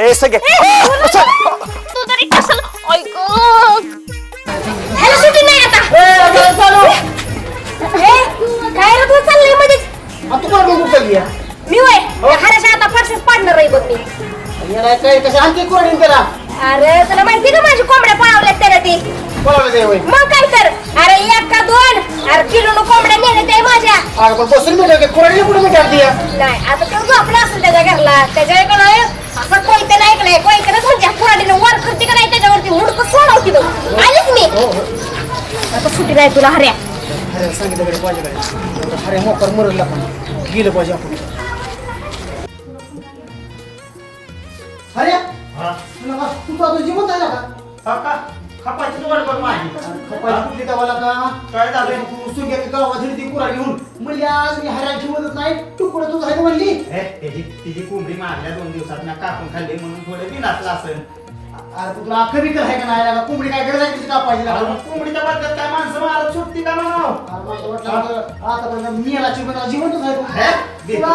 ए सगळे. तू तरी कसं ऐक. ह्याला सुट्टी नाही आता. ए, काय रे तू चाललंय मध्येच? तू कोण बघू चालली आहे? मी वय हऱ्याच्या आता फरसेस पाडणार आहे बघ मी. याला काय कसं आणखी कोरडीन करा अरे तुला माहिती का माझी कोंबड्या पळावल्यात त्याला ती? ते होय? मग काय तर अरे एक का दोन? अरे किलो कोंबड्या नेले ते माझ्या. अरे पण बसून मिळते कोरडी कुठे ती नाही आता तो झोपला असेल त्याच्या घरला. त्याच्याकडे असं कोयते ऐकलंय कोयतेच म्हणजे कुराडीनं वर करते का नाही? त्याच्यावरती हुडकं सोडवती बघ. आलीच मी. आता सुट्टी नाही तुला हऱ्या सांगितलं माझ्याकडे अरे मोकर मरला पण गेलं पाहिजे आपण. तिची कोंबडी मारल्या दोन दिवसात ना कापून खाल्ली म्हणून थोडं बिनासला असेल अरे पण तुला अख्खं विकत आहे का नाही लागा कोंबडी काय गरज आहे तिची कापायची लागा अरे, कोंबडीच्या बदल्यात काय माणसं मारत सुटती का म्हणाव अरे मला वाटलं आता- आतापर्यंत मी याला चिकन जिवंतच आहे तू. हे? तुला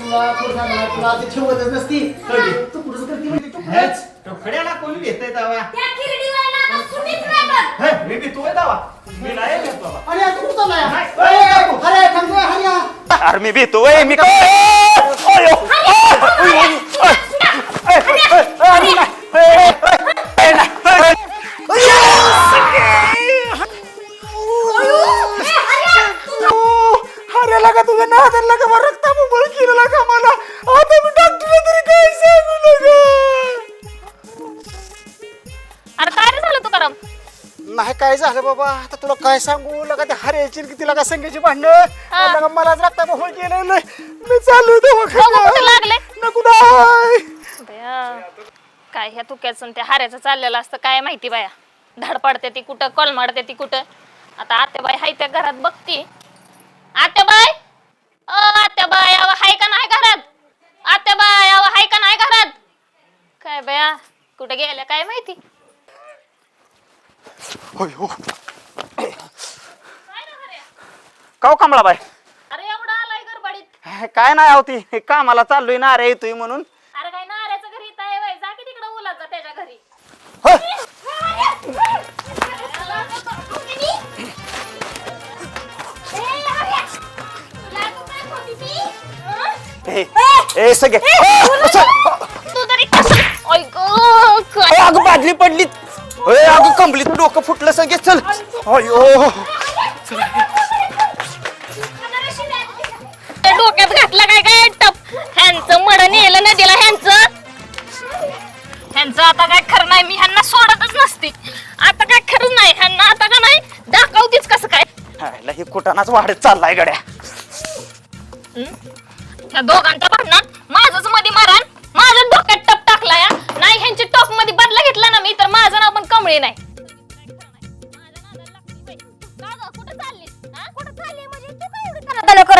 तुला सांगणार? तुला ते ठेवतच नसती कधी? तू पुढचं करते म्हणजे तू हेच टोकड्याला कोणी घेतय तवा त्या किरडीवाला आता सुट्टीच नाही बघ हे, मी भितोय तवा मी नाही घेतो बाबा अरे तू कुठं चाललाय? नाही. अरे, अरे, थांब हरी. अरे मी भीतो ए, मी काय अयो. ए, ए, ए, अरे लगा तुझं नादन लगा मग रक्ता मुंबळ केलं लगा मला आता मी डॉक्टर तरी काय सांगू लगा अरे काय रे झालं तुकाराम नाही काय झालं बाबा आता तुला काय सांगू लगा ते हरायची की तिला का संघाची भांडणं लगा मलाच लागता केलं मी चालू कुठं लागले? नको नाही बया, काय ह्या तुक्याचं आणि त्या हाऱ्याचं चाललेलं असतं काय माहिती बाया. धड पडते ती कुठं कळ मारते ती कुठं. आता आत्याबाई हाय त्या घरात बघती. आत्याबाई! अ आत्याबाई अव हाय का नाही घरात? आत्याबाई अव हाय का नाही घरात? काय बया कुठे गेल्या काय माहिती? होय हो. काव कमळा बाय अरे एवढा आलाय काय नाही होती हे कामाला चाललोय ना अरे येतोय म्हणून. अरे काय नाऱ्याचं घरी इथं आहे वय जा की तिकडे उलट जा त्याच्या घरी. ए, ए सगळे अगं बादली पडली ए अगं कंबलीत डोकं फुटलं सगळे. चल. अयो त्या डोक्यात घातलं काय काय टप? ह्यांचं मड नेलं नदीला ह्यांचं? ह्यांचं आता काय खरं नाही मी ह्यांना सोडतच नसते. आता काय खरं नाही ह्यांना आता का नाही? दाखवतीच कसं काय? हायला ही कुटानाच वाढत चाललाय गड्या. त्या दोघांच्या भांडणात माझंच मध्ये मारण माझं डोक्यात टप टाकला या. नाही ह्यांची टॉपमध्ये बदला घेतला ना मी तर माझं नाव पण कमळे नाही.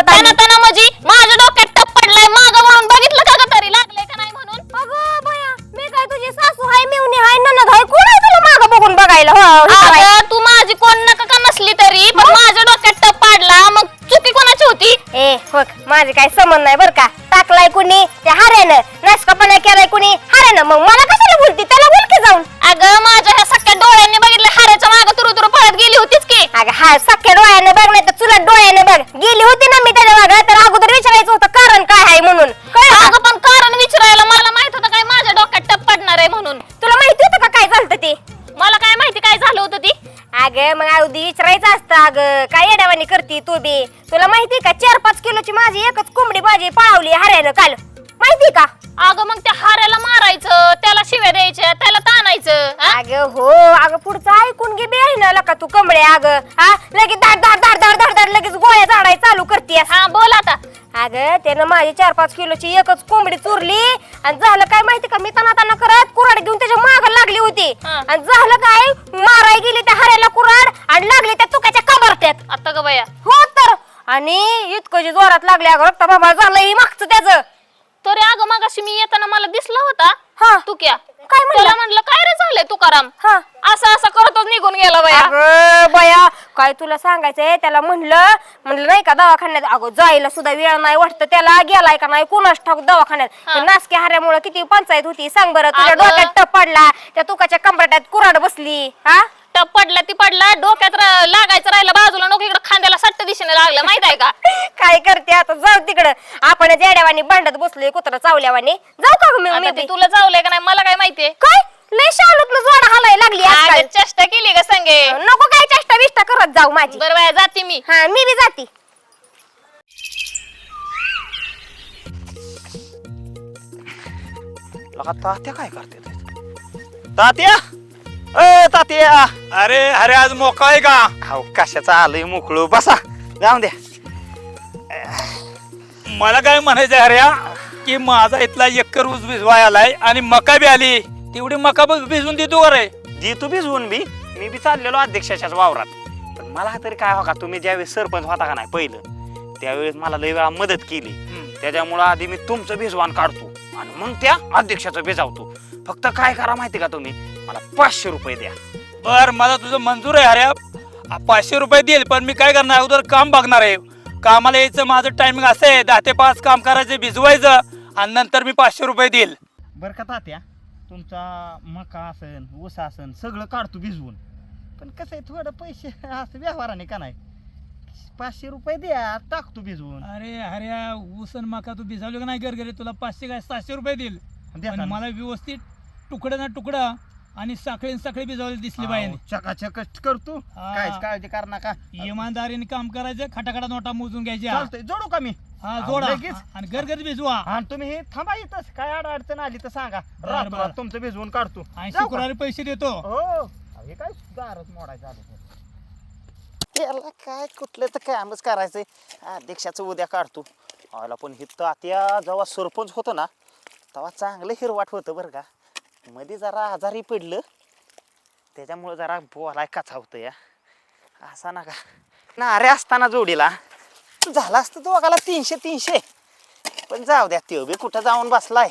ताना ताना म्हणजे माझ्या डोक्यात टप पडलाय माग म्हणून बघितलं का ग तरी? लागलंय का नाही म्हणून? अगं बया मी काय तुझी सासू हाय मेवणी हाय ननद हाय? कोण आहे तुला मागं बघून बघायला? हो, हे करायला? अगं, तू माझी कोण नका का नसली तरी? पण माझ्या डोक्यात टप पाडला मग चुकी कोणाची होती? ए बघ माझे काही संबंध नाही बर का. टाकलाय कुणी त्या हाऱ्यानं. नाचकापणा केलाय कुणी हाऱ्यानं. मग मला कशाला बोलती? त्याला बोल की जाऊन. अगं माझ्या ह्या सख्या डोळ्यांनी बघितलं हाराच्या माग तुरु तुरु पळत गेली होतीच की? अगं हा सख्या डोळ्यानं बघ नाही तर चुलत डोळ्यानं बघ गेली होती ना मी त्याच्या मागं तर अगोदर विचारायचं होतं कारण काय आहे म्हणून. कळलं का? अगं पण कारण विचारायला मला माहीत होतं काय माझ्या डोक्यात टप पडणार आहे म्हणून. तुला माहिती होतं का काय झालं ते? मला काय माहिती काय झालं होतं ती? अगं मग अगदी विचारायचं असतं अगं काय येडावानी करती तू बी? तुला माहिती का चार पाच किलोची माझी एकच कोंबडी भाजी पळावली हऱ्यानं काल. माहिती का? अगं मग त्या हाऱ्याला मारायचं त्याला शिव्या द्यायच्या त्याला ताणायचं हा? अगं हो अगं पुढचं ऐकून घे बी आहे ना लका तू कमळे अगं हा? लगेच धाड धाड धाड लगेच गोळ्या झाडाय करतेस हा बोल आता. अगं त्यानं माझी चार पाच किलोची एकच कोंबडी चुरली. आणि झालं काय माहिती का? मी तना तना करत कुराड घेऊन त्याच्या माग लागली होती. हा. आणि झालं काय? माराय गेली त्या हऱ्याला कुराड आणि लागली त्या तुकाच्या कबरट्यात आता ग बया. हो तर. आणि इतकं जे जोरात लागले अगं रक्त बाबा झालं ही मागचं त्याचं. तरी अगं मगाशी मी येताना मला दिसला होता. हा. तू क्या? काय म्हणला? त्याला म्हणलं काय रे झालंय तुकाराम? हा. असं असं करतच निघून गेला बया. अगं बया काय तुला सांगायचंय? त्याला म्हणलं म्हणलं नाही का दवाखान्यात? अगो जायला सुद्धा वेळ नाही वाटतं. त्याला गेलाय का नाही? कोणाच ठाऊक दवाखान्यात? ते नासके हाऱ्यामुळे किती पंचायत होती. सांग बरं तुझ्या अगं. डोक्यात टप पडला. त्या तुकाच्या कंबरट्यात कुराड बसली. हा? टप पडला ती पडला डोक्यात लागायचं राहिलं बाजूला नको इकडे खांद्याला सट्ट दिशेने लागलं माहीत आहे का? काय करते आता? जाऊ तिकडं. आपण जेड्यावानी भांडत बसलोय कुत्रा चावल्यावानी. जाऊ का गं मी- आता मी ते बी? तुला चावलंय का नाही मला काय माहितीये? काय? लय शालूत जोडा हालाय लागली आजकाल. अगं, चेष्टा केली का संगे. नको काय चेष्टा बिष्टा करत जाऊ माझी. बरं बाया जाते मी. हा मी बी जाती. लगा तात्या काय करते? तात्या? अ तात्या. अरे अरे आज मोका आहे का? अहो कशाचा आलंय मोकळू? बसा. जाऊन द्या. मला काय म्हणायचं अरे की माझा इथला एकर ऊस भिजवाय आलाय आणि मका बी आली. तेवढी मका बी भिजवून देतो का रे जी तू भिजवून बी. मी बी चाललेलो अध्यक्षाच्याच वावरात. पण मला तरी काय हो का तुम्ही ज्यावेळेस सरपंच होता का नाही पहिलं त्यावेळेस मला लय वेळा मदत केली. त्याच्यामुळं आधी मी तुमचं भिजवान काढतो आणि मग त्या अध्यक्षाचं भिजावतो. फक्त काय करा माहिती का तुम्ही? मला पाचशे रुपये द्या. बर मला तुझं मंजूर आहे अरे पाचशे रुपये देईल पण मी काय करणार? अगोदर काम बघणार आहे. कामाला यायचं माझं टायमिंग असं आहे. दहा ते पाच काम करायचं भिजवायचं आणि नंतर मी पाचशे रुपये देईल. बरं का तात्या तुमचा मका असन ऊस असन सगळं काढतो भिजवून. पण कसं आहे थोडं पैसे असं व्यवहाराने का नाही? पाचशे रुपये द्या टाकतो भिजवून. अरे अरे ऊसन मका तू भिजवलं का नाही घर घरी तुला पाचशे काय सहाशे रुपये देईल. द्या. मला व्यवस्थित तुकडा ना तुकडा आणि साखळी साखळी भिजवली दिसली पाहिजे अहो, चकाचक करतो हा. काहीच काळजी कर नका. इमानदारीने काम करायचं खटाखटा नोटा मोजून घ्यायच्या. चालतंय जोडू का मी? हा जोडा. लगेच. आणि घर घरी भिजवा. आणि तुम्ही हे थांबा इथंच. काय अड अडचण आली तर सांगा. बरं, बरं. तुमचं भिजवून काढतो. आणि जाऊ का? शुक्रवारी पैसे देतो. हो. अहो, हे काय दारच मोडायचं आलं. याला काय कुठलं तर कामच करायचंय. अध्यक्षाचं उद्या काढतो. आला पण हिथं आत्या जेव्हा सरपंच होतं ना तेव्हा चांगलं हिरवाट होतं बरं का. मध्ये जरा आजारी पडलं. त्याच्यामुळं जरा बोलाय कथा होतं या असा नका. ना अरे असताना जोडीला. झाला असतं दोघाला तीनशे तीनशे. पण जाऊ द्या त्यो बी कुठं जाऊन बसलाय.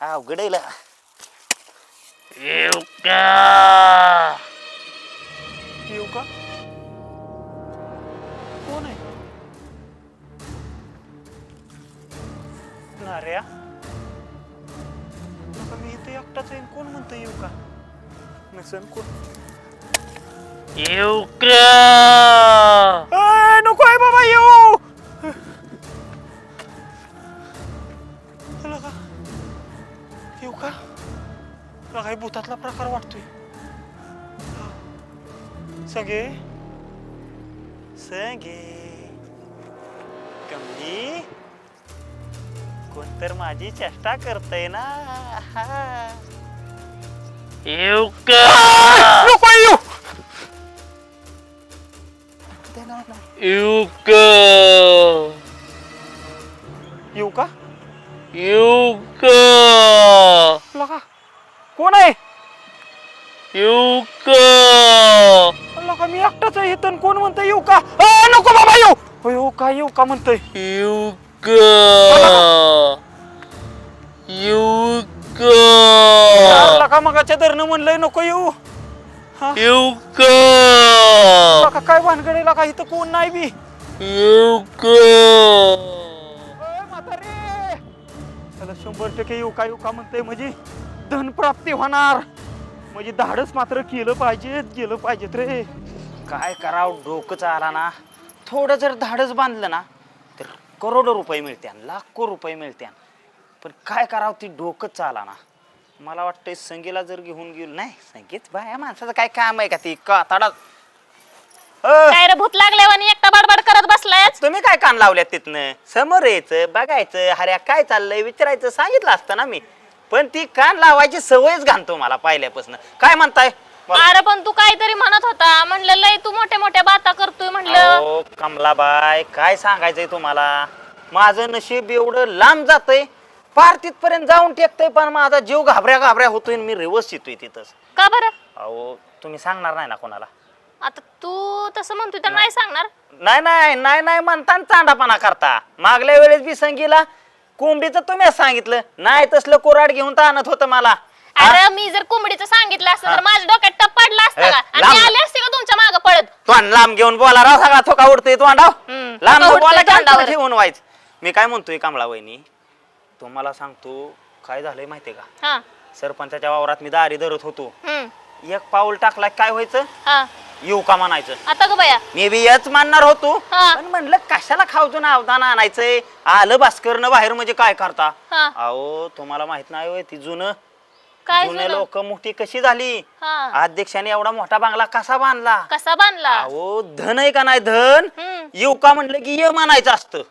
अवघड. येऊ का? येऊ का? कोण आहे? इथे एकटाच आहे कोण म्हणतं येऊ का नसन कोण येऊ का नको आहे बाबा येऊ लगा येऊ का तुला काही भूतातला प्रकार वाटतोय सगे सगे कमी कोण तर माझी चेष्टा करतय ना. येऊ का? येऊ का येऊ? का? येऊ का? लगा कोण आहे? येऊ का? लगा मी एकटाच आहे इथं कोण म्हणतंय येऊ का? अ, नको बाबा येऊ. येऊ का येऊ का म्हणतोय? येऊ का येऊ का लगा मगाच्या धरणं म्हणलंय नको येऊ. येऊ का लगा काय भानगडे लगा इथं कोण नाही बी. येऊ का म्हातारे. त्याला शंभर टक्के येऊ का येऊ का म्हणतोय म्हणजे धन प्राप्ती होणार. म्हणजे धाडस मात्र केलं पाहिजे गेलं पाहिजेत रे. काय करावं डोकंच आला ना. थोडं जर धाडस बांधलं ना करोडो रुपये मिळत्यान लाखो रुपये मिळत्यान पण काय करावं ती डोकंच चाला ना मला वाटतंय संगीला जर घेऊन गेलो नाही संगीत बाया माणसाचं काय काम आहे का ती? काताडा काय रे भूत लागल्यावर आणि एकटा बडबड करत बसलाय तुम्ही काय कान लावल्यात तिथनं? समोर यायचं बघायचं हऱ्या काय चाललंय विचारायचं सांगितलं असतं ना मी. पण ती कान लावायची सवयच घालतो मला पहिल्यापासून. काय म्हणताय. अरे पण तू काहीतरी म्हणत होता. म्हणलं लय तू मोठ्या मोठ्या बाता करतोय म्हणलं. अहो, कमलाबाई काय सांगायचंय तुम्हाला? माझं नशीब एवढं लांब जातंय. पार तिथपर्यंत जाऊन टेकतंय पण माझा जीव घाबऱ्या घाबऱ्या होतोय आणि मी रिवर्स येतोय तिथंच. का बरं? अहो तुम्ही सांगणार नाही ना कोणाला? आता तू तसं म्हणतोय तर नाही सांगणार. नाही नाही नाही नाही म्हणता आणि चांडापणा करता. मागल्या वेळेस बी संगीला कोंबडीचं तुम्हीच सांगितलं. नाही तसलं कोराड घेऊन तर आणत होतं मला? अरे मी जर कोंबडीचं सांगितलं असतं तर माझ्या डोक्यात टप पडला असता का? आणि लांब. आले असते का तुमच्या मागे पळत? तो लांब घेऊन बोला राव सगळा थोका उडतोय हम्म, लांब थोका बोला की. ठेवून व्हायच. मी काय म्हणतोय कमला वहिनी? तुम्हाला सांगतो काय झालंय माहितीये का? हा. सरपंचाच्या वावरात मी दारी धरत होतो. हम्म. एक पाऊल टाकला की काय व्हायचं? हा. येऊ का म्हणायचं? आता ग बाया. मी बी याच मानणार होतो. हा. पण म्हणलं कशाला खावतो ना अवधान आणायचंय? आलं भास्करनं बाहेर म्हणजे काय करता? हा. अहो तुम्हाला माहीत नाही होय ती जुनं काय जुने जुनं? लोक मोठी कशी झाली? हा. अध्यक्षाने एवढा मोठा बांगला कसा बांधला? कसा बांधला? अहो धन आहे का नाही धन? हम्म. येऊ का म्हणलं की ये म्हणायचं असतं.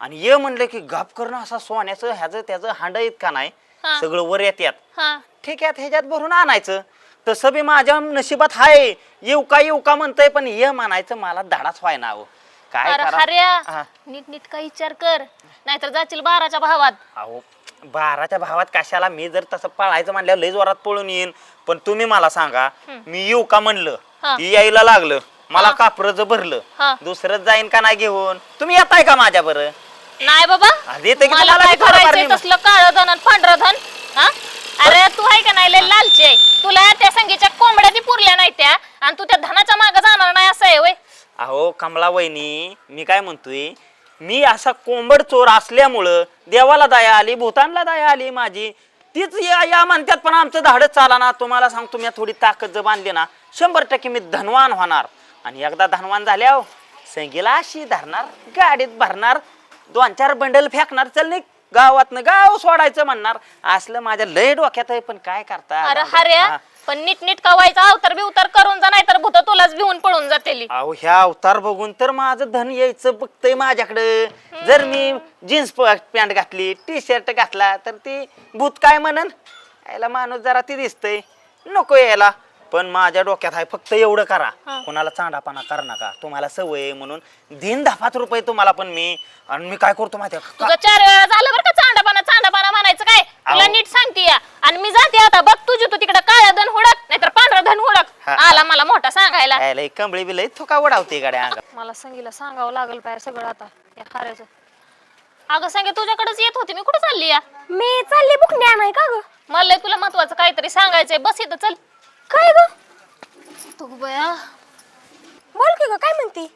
आणि ये म्हणलं की गाप करणं असं सोन्याचं ह्याचं त्याचं हांड येत का नाही? हा. सगळं वर येत्यात. हा. ठीक आहे ह्याच्यात भरून आणायचं. तसं बी माझ्या नशिबात हाय. येऊ का येऊ का म्हणतंय पण ये म्हणायचं मला धाडाच व्हाय ना अहो. काय अरे करा? हा. नीट नीट का विचार कर. नाहीतर जाशील बाराच्या भावात. अहो बाराच्या भावात कशाला मी जर तसं पळायचं म्हणल्यावर लय जोरात पळून येईन. पण तुम्ही मला सांगा मी येऊ का म्हणलं? हा. ती यायला लागलं. मला. कापरच भरलं. हा. दुसरंच जाईन का नाही घेऊन? तुम्ही येताय का माझ्या बरं? नाही बाबा. मला काय करायचंय निम- तसलं काळं धन आणि पांढरं धन? हा? अरे तू आहे का नाही लय लालची आहे? तुला त्या संगीच्या कोंबड्या ती पुरल्या नाही त्या? आणि तू त्या धनाच्या मागे जाणार नाही असं आहे वय अहो कमला वहिनी मी काय म्हणतोय? मी असा कोंबड चोर असल्यामुळं देवाला दया आली भूतानला दया आली माझी. तीच या या म्हणतात पण आमचं धाडच चाला ना तुम्हाला सांगतो मी थोडी ताकद जर बांधली ना शंभर टक्के मी धनवान होणार. आणि एकदा धनवान झाल्यावर संगीला अशी धरणार गाडीत भरणार दोन चार बंडल फेकणार. चल नाही गावातनं गाव सोडायचं म्हणणार. असलं माझ्या लय डोक्यात आहे पण काय करता? अरे हा. पण नीट नीट कवायचा अवतार बिवतार करून जा नाही तर भूत तुलाच भिवून पळून जातेली. अहो ह्या अवतार बघून तर माझं धन यायचं बघतंय माझ्याकडं. जर मी जीन्स पॅन्ट घातली टी शर्ट घातला तर ती भूत काय म्हणन? यायला माणूस जरा ती दिसतंय. नको यायला पण माझ्या डोक्यात आहे फक्त एवढं करा. कोणाला चांडापाना कर नका. तुम्हाला सवय आहे म्हणून दिन दहा पाच रुपये तुम्हाला पण मी आणि मी काय करतो माहिती तुझं का? चार वेळा झालं बरं का चांडापाना चांडापाना म्हणायचं काय? तुला. नीट सांगते या. आणि मी जाते आता. बघ तुझी तू तिकडे काळं धन हुडक नाहीतर पांढरं धन हुडक. हा. आला मला मोठा सांगायला. एक कमळी बिलई थोका उडावते गाड्या अंगात. मला संगीला सांगावं लागेल पाहिजे सगळं आता. या खाऱ्याचं. अगं संगी तुझ्याकडेच येत होती. मी कुठे चालली या? मी चालली बुकणी आणाय का ग? मला लय तुला महत्वाचं काहीतरी सांगायचंय. बस इथं चल. काय ग? तू बया. बोल की ग काय म्हणती?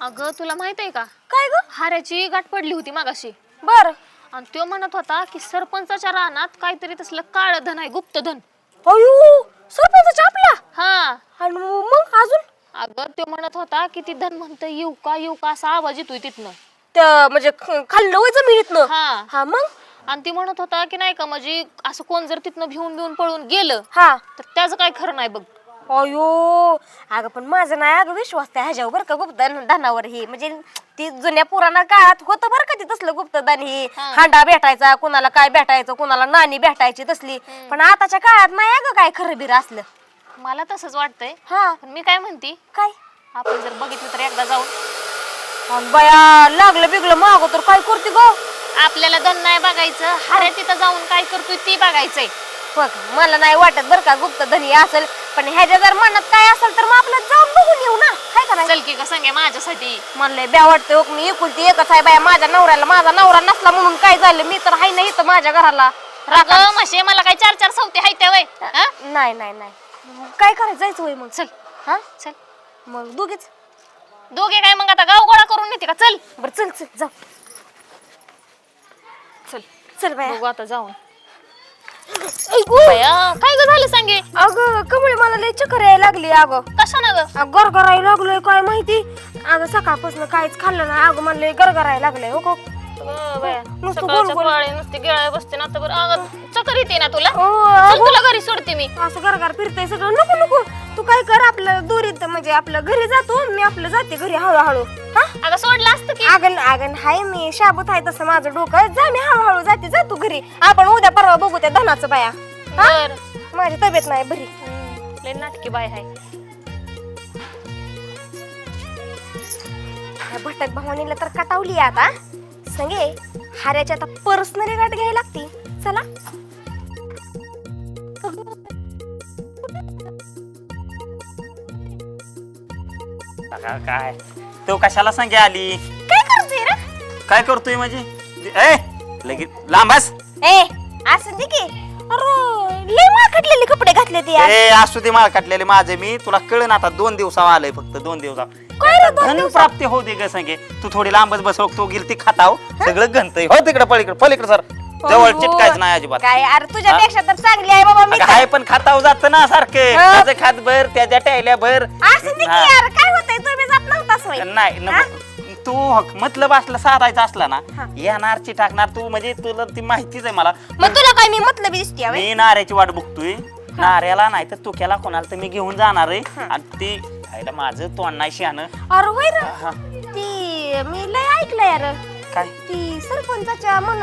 अगं तुला माहीत आहे का? काय ग? हाऱ्याची गाठ पडली होती मागाशी. बर. आणि तो म्हणत होता की सरपंचाच्या रानात काहीतरी तसलं काळ धन आहे गुप्त धन. अयो सरपंच आपला हा. आणि मग अजून? अगं तो म्हणत होता की ती धन म्हणतं येऊ का येऊ का? असा आवाज येतोय तिथनं. त्या म्हणजे ख- खाल्लं वय जमिनीतनं? हा. हा मग? आणि ती म्हणत होता की नाही का म्हणजे असं कोण जर तिथनं भिवून भिवून पळून गेलं हा. तर त्याचं काय खरं नाही बघ. अयो अगं पण माझा नाही अगं विश्वास त्या ह्याच्यावर बरं का गुप्तदान दानावर ही. म्हणजे ती जुन्या पुराणा काळात होतं बरं का ती तसलं गुप्तदान ही. हा. हांडा भेटायचा कुणाला काय भेटायचं कुणाला नाणी भेटायची तसली. पण आताच्या काळात नाही अगं काय खरं बिर असलं. मला तसंच वाटतंय. हा. पण मी काय म्हणते? काय? आपण जर बघितलं तर एकदा जाऊन अन बया लागलं बिगलं मागो तर काय करते गो? आपल्याला धन नाही बघायचं. हारे तिथं जाऊन काय करतोय ती बघायचंय. बघ मला नाही वाटत बरं का गुप्तधन ही असेल पण ह्याच्या जर मनात काय असेल तर मग आपलं जाऊन बघून येऊ ना. काय करायचं चल की ग सांगे माझ्यासाठी. म्हणलंय ब्या वाटतंय हो, मी एकुलती एकच आहे बाया माझ्या नवऱ्याला माझा नवरा नसला म्हणून काय झालं? मी तर हाय नाही इथं माझ्या घराला. अगं म्हशे मला काय चार चार सवते हाय त्या वय. हा? नाही नाही नाही. मग काय करायचं जायचं होय मग? चल. हा? चल. मग दोघीच. दोघे काय मग आता? गाव गोळा करून नेते का? चल. बरं चल चल जाऊ. चल चल बाया. बघू आता जाऊन. बया, काय ग झालं सांगे? अगं कमळे मला लय चक्कर यायला लागली अगं. कशा ना ग गरगरायला लागलोय काय माहिती? अगं सकाळपासून काहीच खाल्लं नाही. अगं म्हणलं गरगरायला लागलंय हो गं. नुसतं गोल सकाळच्या गोल. पाळी नुसती गिळाय बसते ना आता बरं. चक्कर येते ना तुला? हो, चल अगं. तुला घरी सोडते मी. असं गरगर फिरतंय सगळं. नको नको. तू काय कर आपलं दोरीत म्हणजे आपलं घरी जातो मी आपलं जाते घरी हळूहळू. हा? अगं सोडलं असतं की. आगन आगन हाय मी शाबूत आहे तसं माझं डोकं. जा मी हळूहळू जाते जा तू घरी. आपण उद्या परवा बघू त्या धनाचं बाया. बर. माझी तब्येत नाही बरी. लय नाटकी बाय हाय. या भटक भवानीला तर कटावली आता. संगे हाऱ्याची आता पर्सनली गाठ घ्यायला लागती. चला. का- काय? तो कशाला सांगे आली? काय करतोय रे? काय करतोय म्हणजे? ए लगेच लांबास ए असं दे की. अरे लय माकटलेले कपडे घातले ते यार. ए असू दे माळ काटलेले माझे मी. तुला कळन आता दोन दिवसावर आलंय फक्त दोन दिवसा काय रे दोन धन प्राप्ती होऊ दे ग संगे. तू थोडी लांबच बसव तो गेल ती खाताव सगळं घंतय हो तिकडे पलीकडे पलीकडे सर. जवळ चिटकायचं नाही अजिबात. काय अरे तुझ्यापेक्षा तर चांगली आहे बाबा मी अगं, हाय पण खाताव जात ना सारखं. हा. त्याचं खात भर त्याच्या टायल्या भर. असं ते की हा. यार काय होतंय? होय. नाही नको. तू हक- मतलब असला साधायचा असला ना येणारची टाकणार तू म्हणजे तुला ती माहितीच आहे मला. मग तुला काय मी मतलब दिसते होय? मी नाऱ्याची वाट बघतोय. नाऱ्याला नाही तर तुक्याला कोणाला तर मी घेऊन जाणार आहे. आणि ती खायला माझं तोंड नाही शहाणं. अरे होय रे. हा. ती मी लय ऐकलं यार. काय? ती सरपंचाच्या मन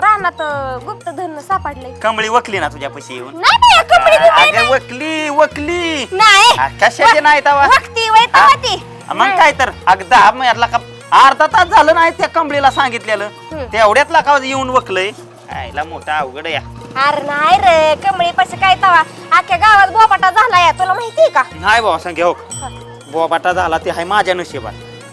रानात गुप्तधन सापडलंय. कमळी वकली ना तुझ्या पैसे येऊन? नाही नाही कपडे बिपडे अगं वकली वकली. नाही. आ, कशाची नाही तवा? वक्ती वय तवा ती मग काय तर अगदा यातला का अर्धा तास झालं नाही त्या कमळीला सांगितलेलं. तेवढ्यातला का येऊन वकलय. आईला मोठा अवघड या. अरे नाही रे कमळी पैसे काय तवा? अख्ख्या गावात बोपाटा झाला या तुला माहितीये का? नाही बाबा सांग हो. बोबाटा झाला ते हाय माझ्या नशिबात.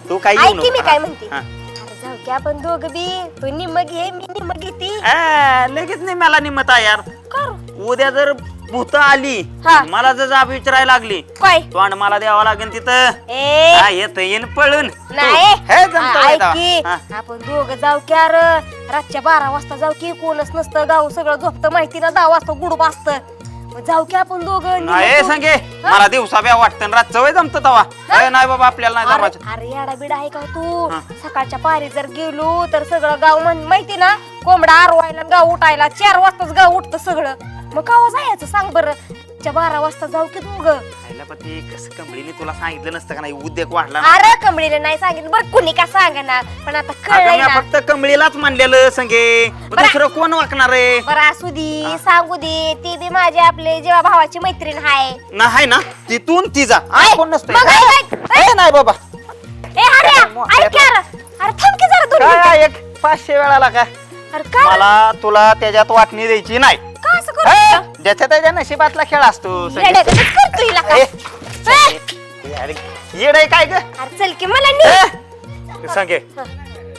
तू काय ऐक की मी. काय म्हणते? हा. अरे जाऊ की आपण दोघ बी तू निम्म घे मी निम्म घेती. आ, लगेच नाही मला निमत आहे यार. कर. उद्या जर भूत आली. हा. मला जर जाब विचारायला लागली. काय? तोंड मला द्यावं लागेल तिथं. ए. हा, येत येईन पळून. नाही. हे जमतं ऐक. की हा. आपण दोघ जाऊ की अरे रातच्या बारा वाजता जाऊ की कोणच नसतं गाव सगळं झोपतं माहिती ना दहा वाजता गुडूप असतं. मग जाऊ की आपण दोघं नाही. सांगे मला दिवसा ब्या वाटतं रात चवय जमत तवा. ए, नाही बाबा आपल्याला नाही अरे जमायचं. अरे याडा बिडा आहे का तू? हा. सकाळच्या पारी जर गेलो तर सगळं गाव म्हण- माहिती ना? कोंबडा आरवायला गाव उठायला चार वाजताच गाव उठतं सगळं. मग गाव जायचं? सांग बरं. च्या बारा वाजता जाऊ की दोघं खायला पण ते कसं कंबळीने तुला सांगितलं नसतं का नाही? उद्योग वाढला ना. अरे कमळीला नाही सांगितलं. बरं कुणी का सांगणार? पण आता अगं, कळलंय मी ना. फक्त कंबळीलाच म्हणलेलं संगे. मग बरं. दुसरं कोण वाकणार आहे बरं असू दे सांगू दे. ती बी माझी आपले जेव्हा भावाची मैत्रीण आहे नाही ना. तिथून ती जा. आ, कोण नसतं मग ऐक, ऐक. ए, नाही बाबा. ए अरे अरे थांब की जरा दोन मिनिटं. काय एक पाचशे वेळाला काय? अरे काय? मला तुला त्याच्यात वाटणी द्यायची नाही. हे, ज्याच्या त्याच्या नशिबातला खेळ असतो. संगे. येड्यागतच करतो हिला का? ए, ए, अरे, येड आहे काय ग? अरे चल की मला नी. सांगे.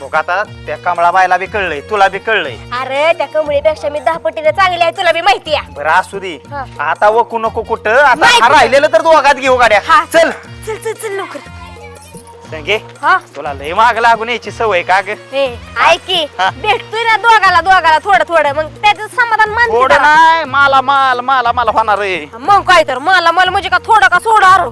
बघ आता त्या कमळा बायला बी कळलंय तुला बी कळलंय. अरे त्या कमळीपेक्षा मी दहा पटीने चांगली आहे तुला बी माहिती आहे. बरं असू दे. हा. आता वकू नको कुठं. आता नाही हा कुठं. राहिलेलं तर दोघात घेऊ गाड्या. हा. चल. चल चल चल लवकर. संगे हा? तुला लय माग लागून यायची सवय का ग? ए ऐक की. हा. भेटतोय ना दोघाला दोघाला थोडं थोडं. मग त्याचं समाधान मानते थोडं जरा. नाही मला माल मला मला होणार आहे. मग काय तर मला मला म्हणजे का थोडं का सोडा अरे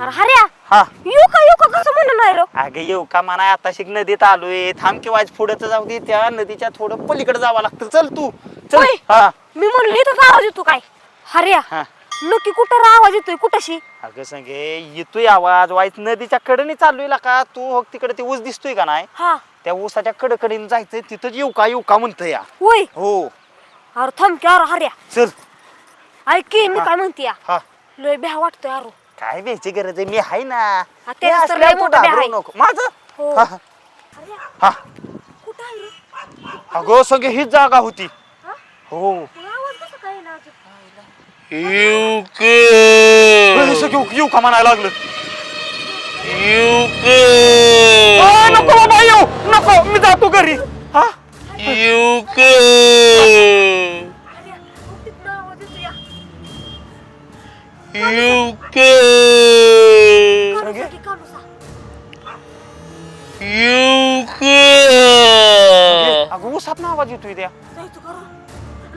अरे हऱ्या हा. येऊ का येऊ का? कसं म्हणणं नाही रो? अगं येऊ का म्हणा आता शिक नदीत आलोय. थांब किंवा पुढे जाऊ दे. त्या नदीच्या थोडं पलीकडे जावं लागतं. चल तू. चल. होय. हा. मी म्हणलो इथं आवाज येतो काय? हऱ्या हा. नक्की कुठं रा आवाज येतोय? कुठशी? अगं संगे येतोय आवाज. वाईट नदीच्या कडेने चाललोय का तू हो तिकडे ते ऊस दिसतोय का नाही? हा. त्या ऊसाच्या कडकडीने जायचंय तिथं येऊ का येऊ का म्हणतोय या. होय? हो. अरे थांब की अरे हऱ्या चल. ऐक की मी काय म्हणते हा. लय भ्या वाटतोय अरो काय द्यायची गरज आहे? मी आहे ना. हा, ते मी असल्यावर तू मोठं घाबरू आहे. नको. माझं? हो. हा, हा. हा. कुठं आहे रे? अगं संगे हीच जागा होती. हो कसा काय येईना अजून? युक हे सगळं येऊ का म्हणायला लागलं युक अ, नको बाबा येऊ नको मी जातो घरी हा युक हऱ्या, बघ तिथनं आवाज येतोय या. युक कानूसा की कानूसा? युक अगं ऊसात ना आवाज येतोय त्या जायचं का रे?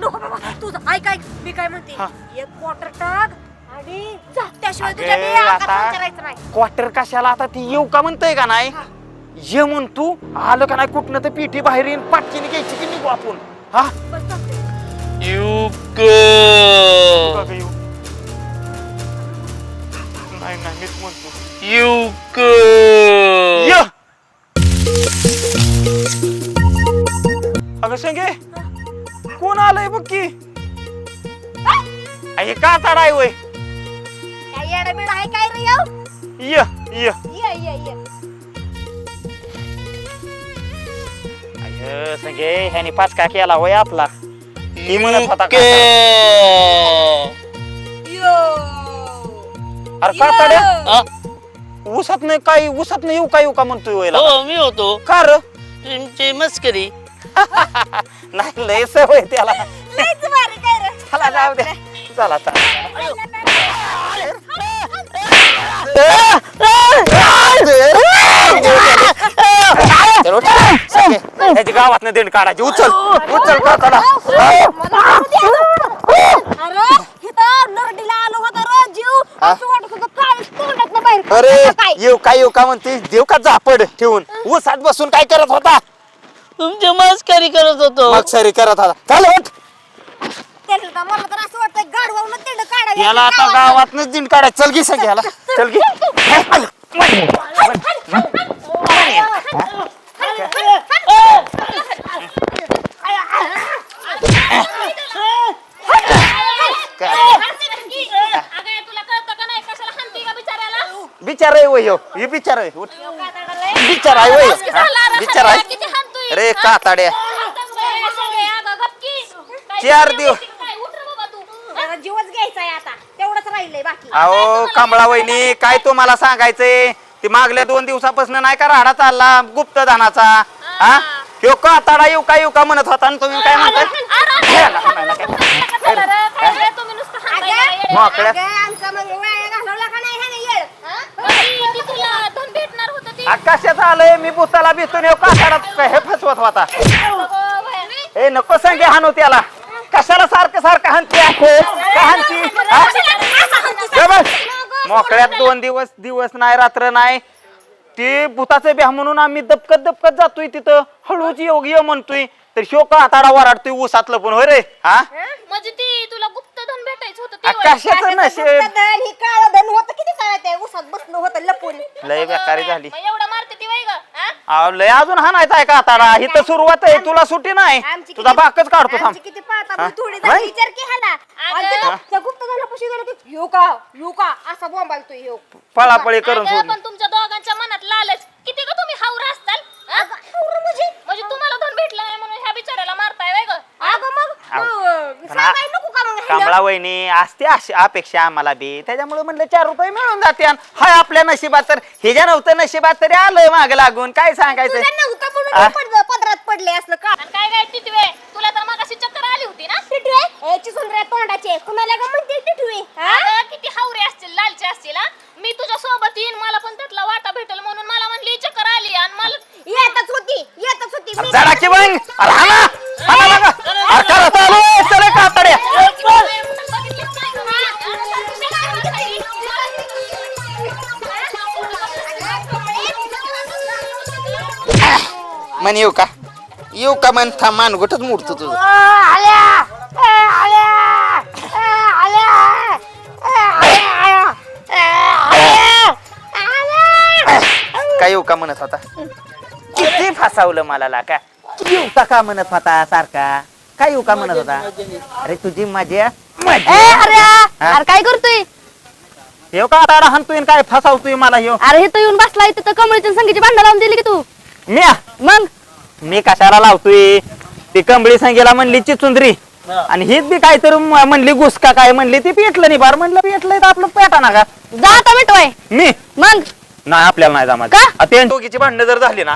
नको बाबा तुझं ऐक ऐक. मी काय म्हणते. एक क्वार्टर टाक आणि जा. त्याशिवाय अगं, तुझ्या अंगात आता- विचारायचं नाही. क्वार्टर कशाला आता ती येऊ का म्हणतोय का नाही? ये म्हण तू. आलं का नाही कुठनं तर पिठी बाहेर येईन पाटकीने घ्यायची की निघू आपण? हा? बस चालतंय. युक का गं येऊ? नाही नाही मीच म्हणतो. युक ये! अगं संगे कोण आलंय बघ की? हे का चढाय वय? काय आहे काय रे येऊ ये ये. ये ये ये. अय संगे ह्याने पाच का केला वय आपला. ही म्हणत होता यो. अरे का तड्या? हा? ऊसात नाही काही ऊसात नाही येऊ का येऊ का म्हणतोय वयला? हो मी होतो. का र? तुमची मस्करी. नाही लय सवय त्याला. लयच भारी काय रे. चला जाऊ दे. चला चला चल, उठ. सगळे, त्याची गावात दिंड काढायची. उचल उचल का चला अरे इथं नरडीला आलो होता रे जीव. असं वाटत होतं काय तोंडात बाहेर अरे काय? येऊ काय येऊ का म्हणते? देव का झापड ठेवून? ऊसात बसून काय करत होता? तुमची मस्करी करत होतो. मग सरी करत होता. चल उठ. त्याला तर मला तर असं वाटतं गाडवावून तेल काढायला याला आता गावातनच दिंड काढायचं. चल घे सगळी याला. चल घे. तुला कळतं का नाही कशाला हाणती का बिचाऱ्याला बिचार आहे वय ह्यो. हे बिचार आहे. उठ. बिचार आहे वय ह्यो. बिचार आहे. किती अरे काताड्या. चार चार दिवस. जरा जीवच घ्यायचा आहे आता. तेवढंच राहिलंय बाकी. अहो कमळा वहिनी काय तुम्हाला सांगायचंय? ते मागल्या दोन दिवसापासून नाही का राडा चालला गुप्तदानाचा हा? ह्यो काताडा येऊ का येऊ का म्हणत होता आणि तुम्ही काय म्हणताय? काय? मोकळ्या. आमचा मग वेळ घालवला का नाही ह्याने येळ? आ, आलंय मी भूताला भेटून येऊ काताडा हे फसवत होता. ए नको सांगे हाणू त्याला. कशाला सारखं सारखं हाणते का हाणती? हा? हे मोकळ्यात दोन दिवस दिवस नाही रात्र नाही. ते भूताचं ब्याह म्हणून आम्ही दपकत दपकत जातोय तिथं. हळूच योग ये म्हणतोय. तर शो का हाताडा वराडतोय ऊसातलं पण होय रे? हा? म्हणजे ती तुला गुप्तधन भेटायचं होतं ते होय. कशाचं नशेब? धन ही काळ धन होतं किती काय ते? उसात बसलं होतं लपून. लय बेकारी झाली. मग एवढं मारते ती वय ग हा? अहो, लय अजून हाणायचं आहे का हाताडा इथं सुरुवात आहे तुला सुट्टी नाही. आमची तुझा किती- बाकच काढतो थांब. आमची किती पाहता हा? थोडी नाही? जरा विचार की आणि त्या गुप्त गेलं की येऊ का? असा बोंबालतोय येऊ पळापळी करून अगं, सोडली. पण तुमच्या दोघांच्या कमळा वहिनी असते अशी अपेक्षा आम्हाला बी त्याच्यामुळे म्हणलं चार रुपये मिळून जाते हाय आपल्या नशिबात तर हे ज्या नव्हतं नशिबात तरी आलंय माग लागून काय सांगायचं तुझ्या नव्हतं आ? म्हणून हे पड- पदरात पडले असलं का आणि काय काय टिटवे तुला तर चक्कर आली होती ना टिटवे ए चिसून तोंडाचे कुणाला का म्हणते टिटवे हा? अगं, किती हावरे असतील लालचे असतील हा? मी तुझ्या सोबत येईन मला पण त्यातला वाटा भेटेल म्हणून मला म्हणली चक्कर आली आणि मला येतच होती येतच होती मी- जरा की मग अरे हा ना हा. अरे चले म्हण येऊ का? येऊ का म्हण? थांब मानगुटच मोडतो तुझं. काय येऊ का म्हणत होता? किती फसावलं मला ला का? येऊ का का म्हणत होता सारखा? काय येऊ का म्हणत होता? अरे तुझी मजा मजा? अरे काय करतोय? येऊ का आता? हाणतोय काय फसावतोय मला येऊ? अरे इथं येऊन बसलाय तिथं कमळीच्या संगीची भांडण लावून दिली की तू? मी मग? मी कशाला लावतोय? ती कंबळी संगीला म्हणली चिचुंदरी. आणि हीच बी काहीतरी म- म्हणली गुसका काय म्हणली ती पेटलं नाही बार. म्हणलं पेटलंय तर आपलं पेटा ना का जा आता मिटवाय मी? मग? नाही आपल्याला नाही जमायचं का? आ, ते दोघीची भांडणं जर झाली ना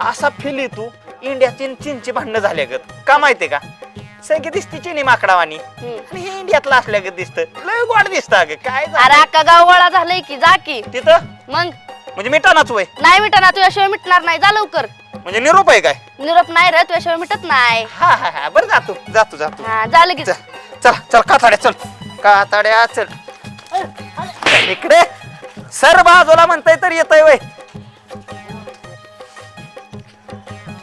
असा फिली तू इंडियाची आणि चीनची भांडणं झाल्यागत का माहितीये का? संगीत दिसती चिनी माकडावानी. आणि हे इंडियातलं असल्यागत दिसतं. लय गोड दिसतं अगं. काय झालं? अरे अक्का गाव गोळा झालंय की जा की. तिथं? मग? म्हणजे मिटानाच वय नाही मिटणार तुझ्याशिवाय मिटणार नाही. जा लवकर. म्हणजे निरोप आहे काय? निरोप नाही रे तुझ्याशिवाय मिटत नाही. हा हा हा. बरं जातो जातो जातो हा जा लगेच. चल चल चल काताड्या चल. काताड्या चल. इकडे. सर बाजूला म्हणताय तर येतय वय.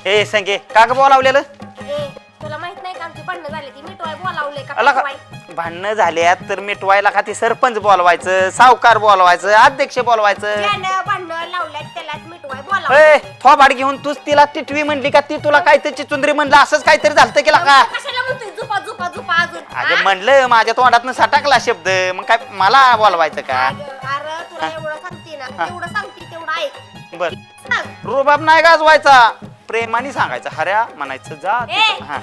ए संगे का ग बोलावलेलं? ए, तुला माहीत नाही का आमची भांडणं झाली ती मिटवाय का अला का? मिटवाय? भांडणं झाल्यात तर मिटवायला का ती सरपंच बोलवायचं सावकार बोलवायचं अध्यक्ष बोलवायचं? ज्यानं भांडणं लावल्यात त्यालाच मिटवाय ए बोलावले थोबाड घेऊन तूच तिला टिटवी म्हणली का? ती तुला काहीतरी चुंदरी म्हणलं असंच काहीतरी झालं केला का? कशाला म्हणतोय? झुपा झुपा झुपा अजून अगं म्हणलं माझ्या तोंडातनं सटाकला शब्द. मग काय मला बोलवायचं का? अगं, अरे तुला एवढं सांगते ना तेवढं सांगते तेवढं ऐक. बर. सांग. रुबाब नाही गाजवायचा. प्रेमाने सांगायचं हऱ्या म्हणायचं जा तिथं. हा.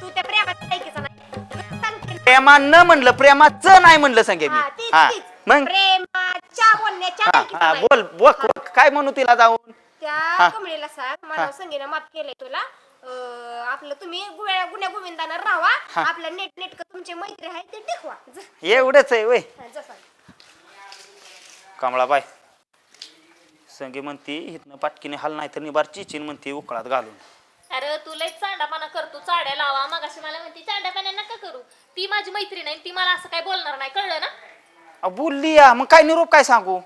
तू त्या प्रेमात ऐकायचं नाही सांगते ना. प्रेमा न म्हणलं प्रेमाचं नाही म्हणलं सांगे मी तीच, हा तीच. मग प्रेमाच्या बोलण्याच्या हा ऐकायचं हा नाही. बोल बोल. काय म्हणू तिला जाऊन त्या. कमळीला सांग मला संगीनं माफ केलंय तुला अं, आपलं तुम्ही गुण्या गुण्या गोविंदानं राहा आपलं नेट नेटकं तुमचे मैत्री आहे ते टिकवा जा, एवढंच आहे वय हा, कमळाबाई संगी म्हणती इथनं पाटकीने हाल नाही तर निबार चिचिन म्हणते उकळात घालून. अरे तू लय चांडापाना करतो चाड्या लावा. मग अशी मला म्हणते चांडापाना नका करू. ती माझी मैत्रीण आहे ती मला असं काय बोलणार नाही. कळलं ना? बोलली या. मग काय निरोप काय सांगू?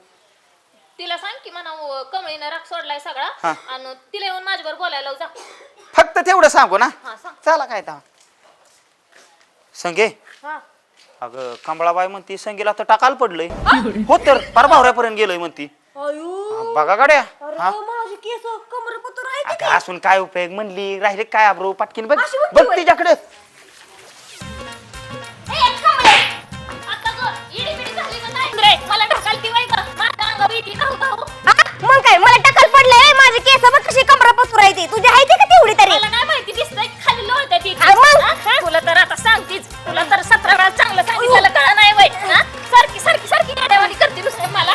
तिला सांग की म्हणा कमळीनं राग सोडलाय सगळा हा. आणि तिला येऊन माझ्यावर बोलायला लाव जा. फक्त तेवढं सांगू ना? हा सांग. चला काय तर. संगे? हा. अगं कमळाबाई म्हणती संगीला तर टाकाल पडलंय. हो तर फार भावऱ्यापर्यंत गेलोय म्हणती. अयो बघा गड्या. असून काय उपयोग? म्हणली राहिले काय अब्रो? पाटकीन बघ. बघ तिच्याकडे. मग काय? मला टकल पडलंय. माझे केस मग कशी कमरा पसरू तुझी आहे ती का तेवढी तरी? तुला तर आता सांगतीच. तुला तर सतरा वेळा चांगलं सांगितलेलं का नाही सारखी सारखी सारखी करते मला.